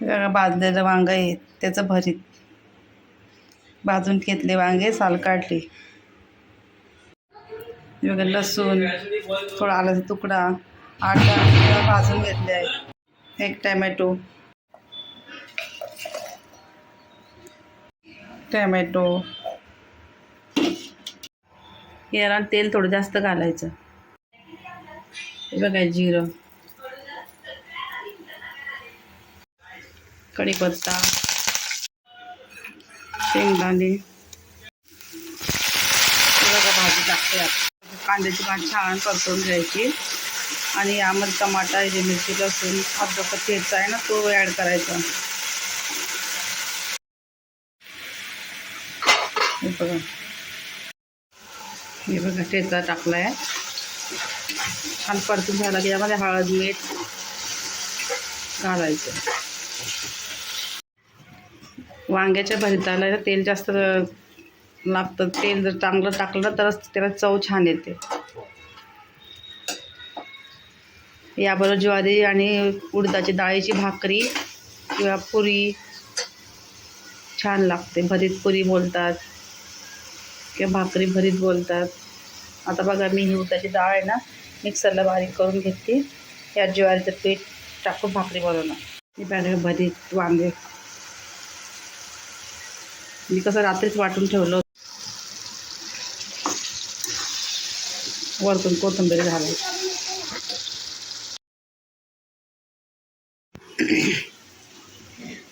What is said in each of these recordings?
बघा भाजलेलं वांगं आहे त्याचं भरीत भाजून घेतले वांगे साल काढले. वेगळं लसूण थोडा आल्याचा तुकडा आठ दहा भाजून घेतले आहे. एक टॅमॅटो. टॅमॅटो. याला तेल थोडं जास्त घालायचं. बघा जिरं. कढीपत्ता शेंगदाणे हे बघा भाजी टाकते कांद्याची भाजी छान परतून घ्यायची. आणि यामध्ये टमाटा हिरवी मिरची लसूण अर्धा ठेचा आहे ना तो ॲड करायचा. हे बघा. हे बघा ठेचा टाकला आहे छान परतून झाला की यामध्ये हळद मीठ घालायचं. वांग्याच्या भरताला तेल जास्त लागतं. तेल जर चांगलं टाकलं ना तरच त्याला चव छान येते. याबरोबर ज्वारी आणि उडदाची डाळीची भाकरी किंवा पुरी छान लागते. भरीत पुरी बोलतात किंवा भाकरी भरीत बोलतात. आता बघा मी ही उडदाची डाळ आहे ना मिक्सरला बारीक करून घेते या ज्वारीचं पीठ टाकून भाकरी बनवणार. मी बघा भरीत वांगे मी कसं रात्रीच वाटून ठेवलं. वरतून कोथिंबीर घालायची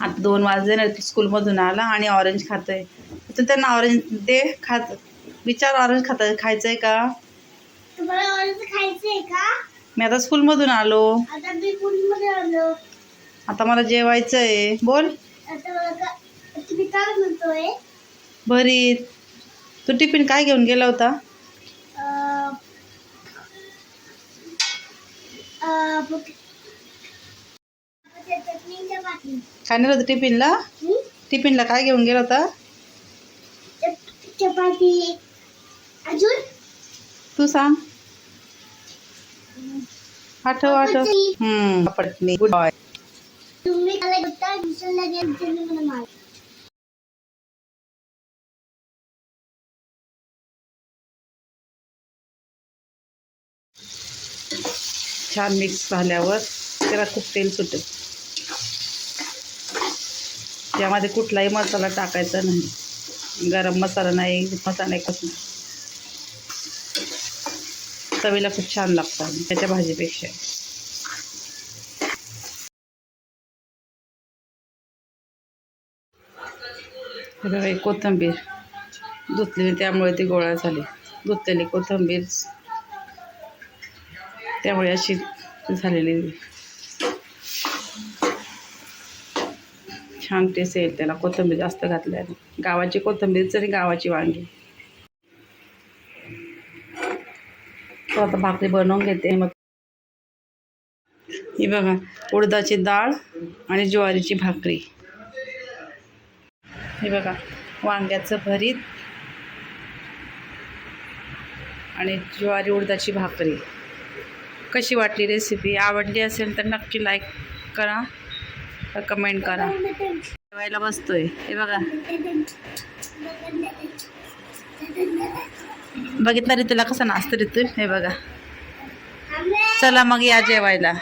आता दोन वाजले ना स्कूलमधून आला आणि ऑरेंज खातोय. तर त्यांना ऑरेंज दे खात विचार ऑरेंज खात खायचं आहे का? तुम्हाला ऑरेंज खायचंय का? मी आता स्कूलमधून आलो. आता मला जेवायचं आहे बोल काय म्हणतोय. भरीत तू टिफिन काय घेऊन गेला होता. काय नेलं होतं टिफिनला? टिफिनला काय घेऊन गेला होता? चप- चपाती. अजून? तू सांग. आठव आठव. हम्म पटणी गुड बॉय. तुम्ही मला छान मिक्स झाल्यावर त्याला खूप तेल सुटेल. त्यामध्ये कुठलाही मसाला टाकायचा नाही. गरम मसाला नाही मसाला नाही कसं चवीला खूप छान लागतात त्याच्या भाजीपेक्षा. हे धुतली ही त्यामुळे ती गोळा झाली. धुतलेली कोथिंबीर त्यामुळे अशी झालेली छान टेस्ट येईल त्याला. कोथिंबीर जास्त घातल्याने गावाची कोथिंबीरच आणि गावाची वांगी. तो आता भाकरी बनवून घेते. मग ही बघा उडदाची डाळ आणि ज्वारीची भाकरी. हे बघा वांग्याचं भरीत आणि ज्वारी उडदाची भाकरी. कशी वाटली रेसिपी आवडली असेल तर नक्की लाईक करा कमेंट करा. जेवायला बसतोय. हे बघा. बघितलं तुला कसं नाचतं ऋतू हे बघा. चला मग या जेवायला.